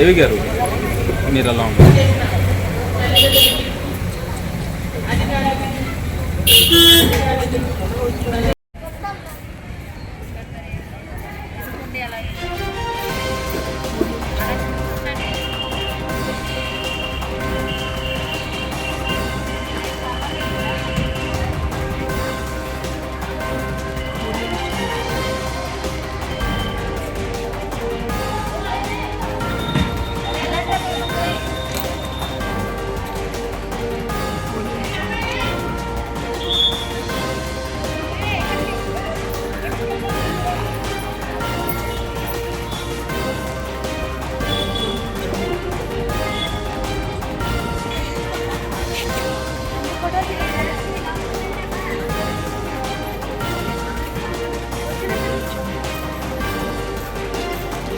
దేవి గారు మీరు ఎలా ఉన్నారు?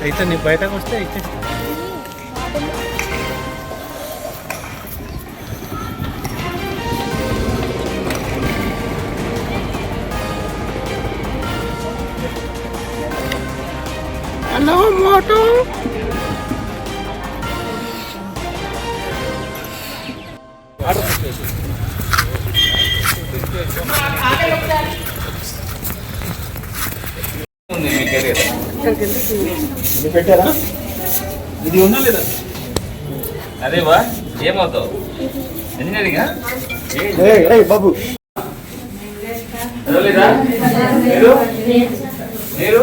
అయితే నీ బయటకు వస్తే ఇచ్చేస్తా హలో మోటో. ఉంది మీ కెరీర్ పెట్టారా? ఇది ఉందా లేదా? అదే వా ఏమవుతావు? ఇంజనీరింగా? ఏయ్, ఏయ్, బాబు. చదవలేదా మీరు? మీరు?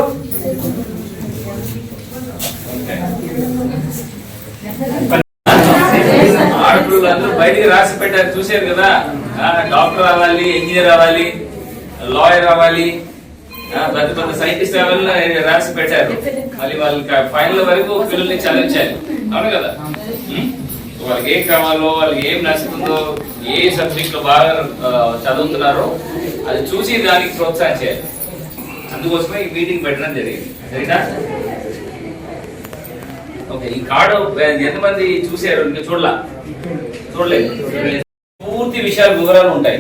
ఆడపిల్లలు అందరూ బయటికి రాసి పెట్టారు చూశారు కదా. డాక్టర్ అవ్వాలి ఇంజనీర్ అవ్వాలి లాయర్ అవ్వాలి పెద్ద పెద్ద సైంటిస్ట్ అవ్వాలి రాసి పెట్టారు. మళ్ళీ వాళ్ళకి ఫైనల్ వరకు పిల్లల్ని చదివించాలి అవును కదా? వాళ్ళకి ఏం కావాలో వాళ్ళకి ఏం నచ్చుతుందో ఏ సబ్జెక్ట్లో బాగా చదువుతున్నారో అది చూసి దానికి ప్రోత్సాహం చేయాలి. అందుకోసమే ఈ మీటింగ్ పెట్టడం జరిగింది. సరేనా? ఓకే ఈ కార్డు ఎంతమంది చూశారు? ఇంకా చూడలా? చూడలేదు. పూర్తి విషయాలు వివరాలు ఉంటాయి.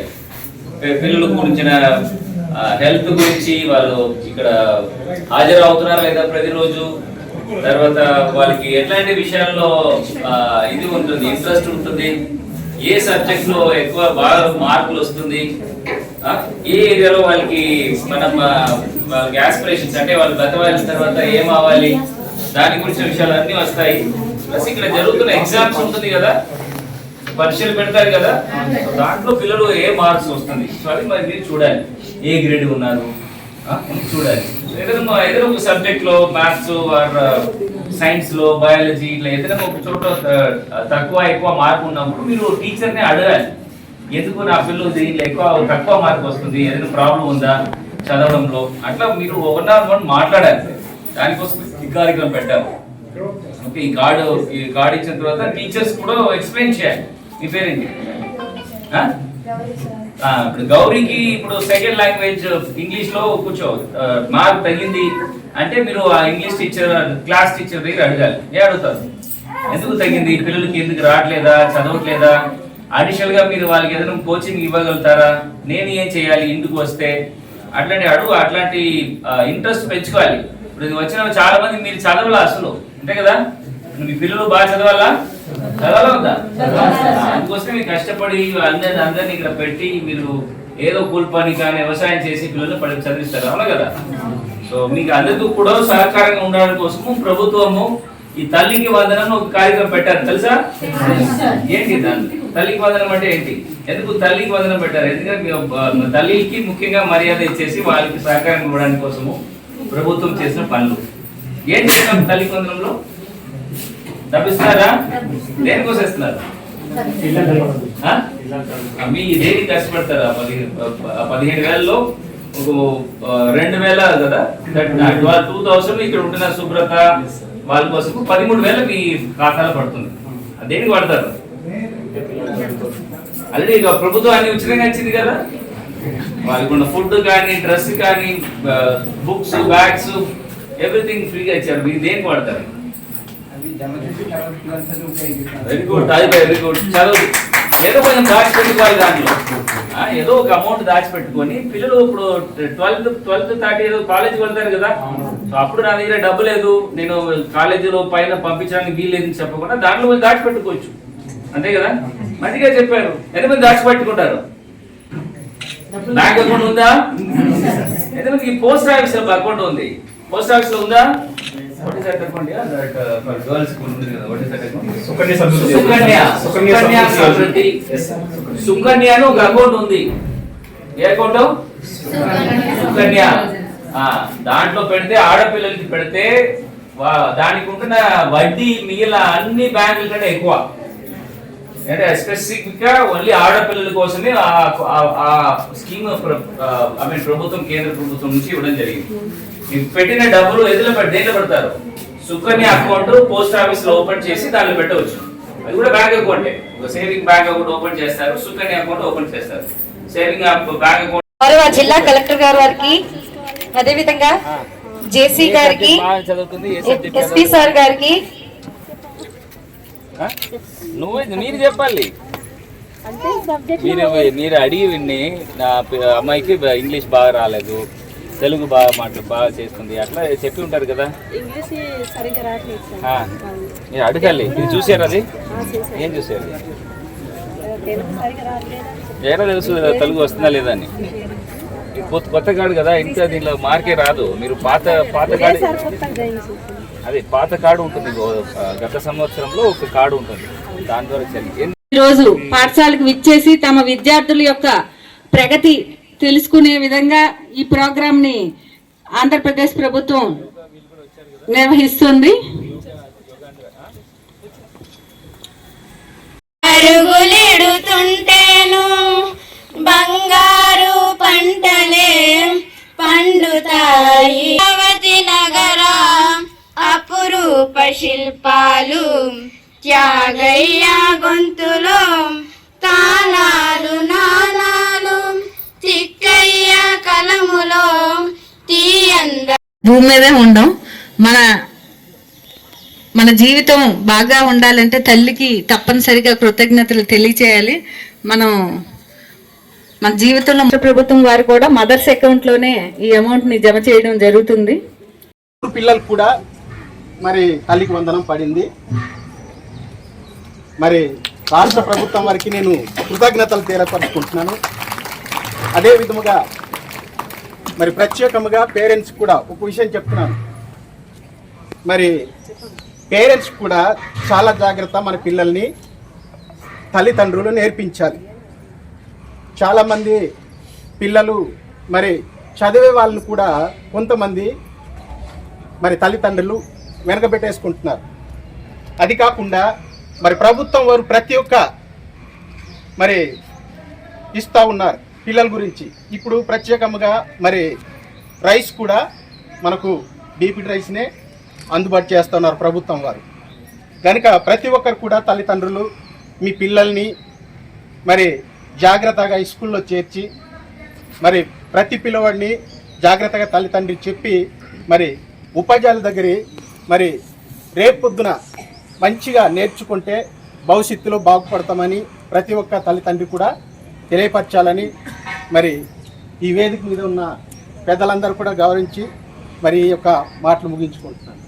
పిల్లల గురించిన హెల్త్ గురించి వాళ్ళు ఇక్కడ హాజరు అవుతున్నారా లేదా ప్రతిరోజు. తర్వాత వాళ్ళకి ఎట్లాంటి విషయాల్లో ఇది ఉంటుంది ఇంట్రెస్ట్ ఉంటుంది ఏ సబ్జెక్ట్లో ఎక్కువ బాగా మార్కులు వస్తుంది ఏ ఏరియాలో వాళ్ళకి మనం వాళ్ళకి ఆస్పిరేషన్స్ అంటే వాళ్ళు బతవాలిన తర్వాత ఏం అవ్వాలి దాని గురించిన విషయాలు అన్ని వస్తాయి. ప్లస్ ఇక్కడ జరుగుతున్న ఎగ్జామ్స్ ఉంటుంది కదా పరీక్షలు పెడతారు కదా దాంట్లో పిల్లలు ఏ మార్క్స్ వస్తుంది? సో అది మరి మీరు చూడాలి. ఏ గ్రేడ్ ఉన్నారు? చూడాలి. ఏదైనా ఏదైనా ఒక సబ్జెక్ట్లో మ్యాథ్స్ ఆర్ సైన్స్లో బయాలజీ ఇట్లా ఏదైనా ఒక చోట uh, తక్కువ ఎక్కువ మార్క్ ఉన్నప్పుడు మీరు టీచర్ని అడగాలి. ఎందుకు నా పిల్లలు దీంట్లో ఎక్కువ తక్కువ మార్క్ వస్తుంది? ఏదైనా ప్రాబ్లం ఉందా చదవడంలో? అట్లా మీరు వన్ ఆన్ వన్ మాట్లాడాలి. దానికోసం ఈ కార్యక్రమం పెట్టాము. ఓకే ఈ కార్డు ఈ కార్డు ఇచ్చిన తర్వాత టీచర్స్ కూడా ఎక్స్ప్లెయిన్ చేయాలి. మీ పేరేంటి? ఇప్పుడు గౌరీకి ఇప్పుడు సెకండ్ లాంగ్వేజ్ ఇంగ్లీష్లో కూర్చో మార్క్ తగ్గింది అంటే మీరు ఆ ఇంగ్లీష్ టీచర్ క్లాస్ టీచర్ దగ్గర అడగాలి. ఏ అడుగుతారు? ఎందుకు తగ్గింది పిల్లలకి ఎందుకు రావట్లేదా? చదవట్లేదా? అడిషనల్గా మీరు వాళ్ళకి ఏదైనా కోచింగ్ ఇవ్వగలుగుతారా? నేను ఏం చేయాలి? ఇంటికి వస్తే? అట్లాంటి అడుగు అట్లాంటి ఇంట్రెస్ట్ పెంచుకోవాలి. ఇప్పుడు ఇది వచ్చిన చాలా మంది మీరు చదవాలా అసలు. అంతే కదా? మీ పిల్లలు బాగా చదవాలా? చదవాలా వద్దా అందుకోసం మీరు కష్టపడి అందరిని అందరిని ఇక్కడ పెట్టి మీరు ఏదో కూలి పని కానీ వ్యవసాయం చేసి పిల్లలు పడి చదివిస్తారు. అవునా కదా? సో మీకు అందరికీ కూడా సహకారంగా ఉండడం కోసము ప్రభుత్వము ఈ తల్లికి వందనం ఒక కార్యక్రమం పెట్టారు. తెలుసా? ఏంటి దాన్ని తల్లికి వందనం అంటే ఏంటి? ఎందుకు తల్లికి వందనం పెట్టారు? ఎందుకంటే తల్లికి ముఖ్యంగా మర్యాద ఇచ్చేసి వాళ్ళకి సహకారం ఇవ్వడానికి కోసము ప్రభుత్వం చేసిన పనులు. ఏం చేస్తాం తల్లికి వందనంలో? ఇస్తున్నారు ఆ? ఆ, మీ దేనికి కష్టపడతారు ఆ పది ఆ పదిహేను వేలలో? రెండు వేల కదా? టూ థౌసండ్ ఇక్కడ ఉంటున్న శుభ్రత వాళ్ళ కోసం పదిమూడు వేల మీ ఖాతాలో పడుతుంది ఆ, దేనికి పడతారు ఆల్రెడీ ఇక ప్రభుత్వం అన్ని ఉచితంగా ఇచ్చింది కదా? వాళ్ళకు ఉన్న ఫుడ్ కానీ డ్రెస్ కానీ బుక్స్ బ్యాగ్స్ ఎవ్రీథింగ్ ఫ్రీగా ఇచ్చారు. మీరు దేనికి వాడతారు? వెరీ గుడ్ అది వెరీ గుడ్ చదువు. ఏదో కొంచెం దాచి పెట్టుకోవాలి దాంట్లో ఏదో ఒక అమౌంట్ దాచిపెట్టుకొని పిల్లలు ఇప్పుడు ట్వెల్త్ ట్వెల్త్ థర్టీ ఏదో కాలేజీకి వెళ్తారు కదా. అప్పుడు నా దగ్గర డబ్బు లేదు. నేను కాలేజీలో పైన పంపించడానికి వీల్లేదని చెప్పకుండా దాంట్లో మీరు దాచిపెట్టుకోవచ్చు. అంతే కదా? మంచిగా చెప్పారు ఎంతమంది దాచిపెట్టుకుంటారు? బ్యాంక్ అకౌంట్ ఉందా? ఎంతమందికి? పోస్ట్ ఆఫీస్ అకౌంట్ ఉంది. పోస్ట్ ఆఫీస్లో ఉందా? సుకన్య అని ఒక అకౌంట్ ఉంది. ఏ అకౌంట్? సుకన్య. దాంట్లో పెడితే ఆడపిల్లలకి పెడితే దానికి ఉంటున్న వడ్డీ మిగిలిన అన్ని బ్యాంకుల కంటే ఎక్కువ. అంటే స్పెసిఫిక్గా ఓన్లీ ఆడపిల్లల కోసమే ఆ- స్కీమ్ ఐ మీన్ ప్రభుత్వం కేంద్ర ప్రభుత్వం నుంచి ఇవ్వడం జరిగింది. పెట్టిన డబ్బులు ఎదురు దేంట్లో పెడతారు? సుకన్య అకౌంట్ పోస్ట్ ఆఫీస్లో ఓపెన్ చేసి దాంట్లో పెట్టవచ్చు. అది కూడా బ్యాంక్ అకౌంటే ఒక సేవింగ్ బ్యాంక్ అకౌంట్ ఓపెన్ చేస్తారు సుకన్య అకౌంట్ ఓపెన్ చేస్తారు. సేవింగ్ బ్యాంక్ అకౌంట్ జిల్లా కలెక్టర్ గారు వారికి అదేవిధంగా జేసీ గారికి ఎస్పీ సార్ గారికి నువ్వు మీరు చెప్పాలి. మీరు మీరు అడిగి విన్ని. నా అమ్మాయికి ఇంగ్లీష్ బాగా రాలేదు. తెలుగు బాగా మాట్లా బాగా చేస్తుంది. అట్లా చెప్పి ఉంటారు కదా. మీరు అడగాలి మీరు చూసారు అది. ఏం చూసారు? ఎలా తెలుసు తెలుగు వస్తుందా లేదా అని. కొత్త కొత్త కార్డు కదా ఇంకా దీనిలో మార్కే రాదు. మీరు పాత పాత కార్డు. అదే పాత కార్డు ఉంటుంది గత సంవత్సరంలో ఒక కార్డు ఉంటుంది. దాని ద్వారా చదివి ఈరోజు పాఠశాలకు విచ్చేసి తమ విద్యార్థుల యొక్క ప్రగతి తెలుసుకునే విధంగా ఈ ప్రోగ్రామ్ని ఆంధ్రప్రదేశ్ ప్రభుత్వం నిర్వహిస్తుంది. పండుతాయి అవతి నగర అపురూప శిల్పాలు త్యాగయ్య గొంతులో తానాలు నానాలు తిక్కయ్య కలములో తీయంద భూమి మీదే ఉండం. మన మన జీవితం బాగా ఉండాలంటే తల్లికి తప్పనిసరిగా కృతజ్ఞతలు తెలియచేయాలి. మనం మన జీవితంలో ప్రభుత్వం వారు కూడా మదర్స్ అకౌంట్లోనే ఈ అమౌంట్ని జమ చేయడం జరుగుతుంది. పిల్లలు కూడా మరి తల్లికి వందనం పడింది. మరి రాష్ట్ర ప్రభుత్వం వారికి నేను కృతజ్ఞతలు తెలియపరుచుకుంటున్నాను. అదే విధముగా మరి ప్రత్యేకముగా పేరెంట్స్ కూడా ఒక విషయం చెప్తున్నాను. మరి పేరెంట్స్ కూడా చాలా జాగ్రత్త మన పిల్లల్ని తల్లిదండ్రులు నేర్పించాలి. చాలామంది పిల్లలు మరి చదివే వాళ్ళని కూడా కొంతమంది మరి తల్లిదండ్రులు వెనకబెట్టేసుకుంటున్నారు. అది కాకుండా మరి ప్రభుత్వం వారు ప్రతి ఒక్క మరి ఇస్తూ ఉన్నారు పిల్లల గురించి. ఇప్పుడు ప్రత్యేకంగా మరి రైస్ కూడా మనకు డీపీడ్ రైస్నే అందుబాటు చేస్తున్నారు ప్రభుత్వం వారు. కనుక ప్రతి ఒక్కరు కూడా తల్లిదండ్రులు మీ పిల్లల్ని మరి జాగ్రత్తగా స్కూల్లో చేర్చి మరి ప్రతి పిల్లవాడిని జాగ్రత్తగా తల్లిదండ్రి చెప్పి మరి ఉపాధ్యాయుల దగ్గర మరి రేపొద్దున మంచిగా నేర్చుకుంటే భవిష్యత్తులో బాగుపడతామని ప్రతి ఒక్క తల్లిదండ్రి కూడా తెలియపరచాలని మరి ఈ వేదిక మీద ఉన్న పెద్దలందరూ కూడా గౌరవించి మరి ఈ యొక్క మాటలు ముగించుకుంటున్నాను.